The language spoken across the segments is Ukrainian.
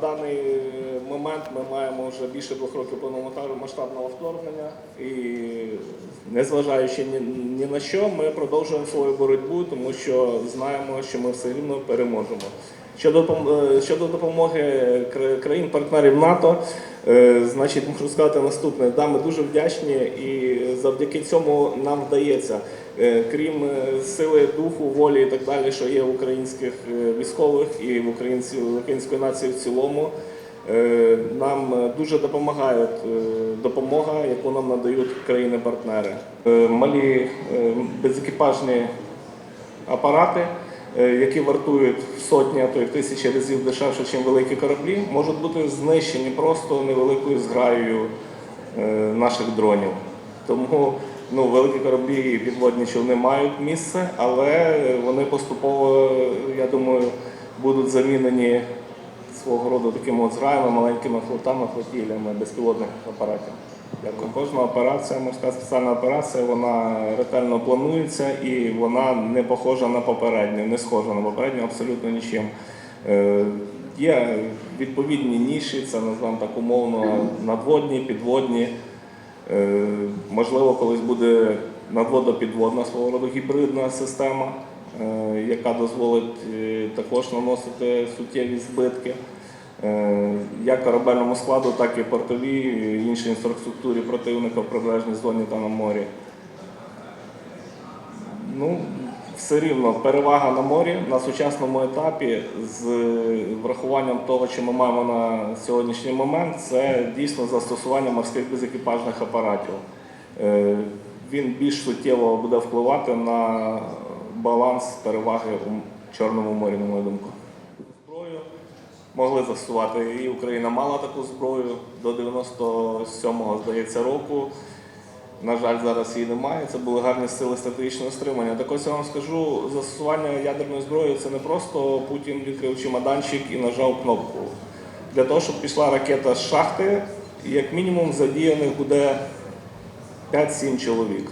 даний момент ми маємо вже більше двох років повномасштабного вторгнення, і незважаючи ні, ні на що, ми продовжуємо свою боротьбу, тому що знаємо, що ми все рівно переможемо. Щодо е, щодо допомоги кра- країн-партнерів НАТО, е, значить, можу сказати наступне. Да, ми дуже вдячні, і завдяки цьому нам вдається, е, крім сили духу, волі і так далі, що є в українських військових і в української нації в цілому. Нам дуже допомагає допомога, яку нам надають країни-партнери. Малі безекіпажні апарати, які вартують сотні, а то й тисячі разів дешевше, ніж великі кораблі, можуть бути знищені просто невеликою зграєю е, наших дронів. Тому ну, великі кораблі і підводні човни мають місце, але вони поступово, я думаю, будуть замінені свого роду такими от зграями, маленькими флотами, флотілями безпілотних апаратів. Дякую. Кожна операція, морська спеціальна операція, вона ретельно планується і вона не похожа на попередню, не схожа на попередню абсолютно нічим. Е, Є відповідні ніші, це назвемо так умовно надводні, підводні. Е, Можливо, колись буде надводно-підводна свого роду гібридна система, е, яка дозволить також наносити суттєві збитки як корабельному складу, так і портовій іншій інфраструктурі противника в прибережній зоні та на морі. Ну, все рівно перевага на морі на сучасному етапі з врахуванням того, що ми маємо на сьогоднішній момент, це дійсно застосування морських безекіпажних апаратів. Е, Він більш суттєво буде впливати на баланс переваги у Чорному морі, на мою думку. Зброю могли застосувати. І Україна мала таку зброю до 97-го, здається, року. На жаль, зараз її немає. Це були гарні сили стратегічного стримання. Так ось я вам скажу, застосування ядерної зброї це не просто Путін відкрив чемоданчик і нажав кнопку. Для того, щоб пішла ракета з шахти, як мінімум задіяних буде 5-7 чоловік.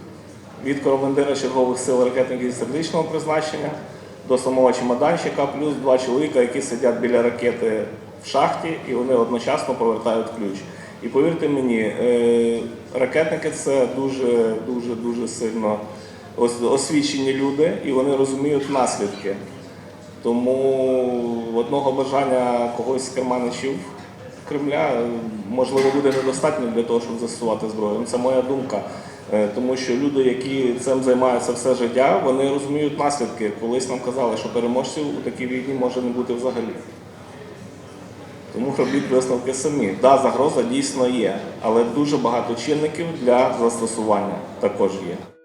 Від командира чергових сил ракетників стратегічного призначення до самого чемоданчика, плюс два чоловіка, які сидять біля ракети в шахті, і вони одночасно повертають ключ. І повірте мені, е, ракетники це дуже дуже дуже сильно освічені люди, і вони розуміють наслідки. Тому одного бажання когось з керманичів Кремля можливо буде недостатньо для того, щоб застосувати зброю. Ну, Це моя думка. Е, Тому що люди, які цим займаються все життя, вони розуміють наслідки. Колись нам казали, що переможців у такій війні може не бути взагалі. Тому робіть висновки самі. Да, загроза дійсно є, але дуже багато чинників для застосування також є.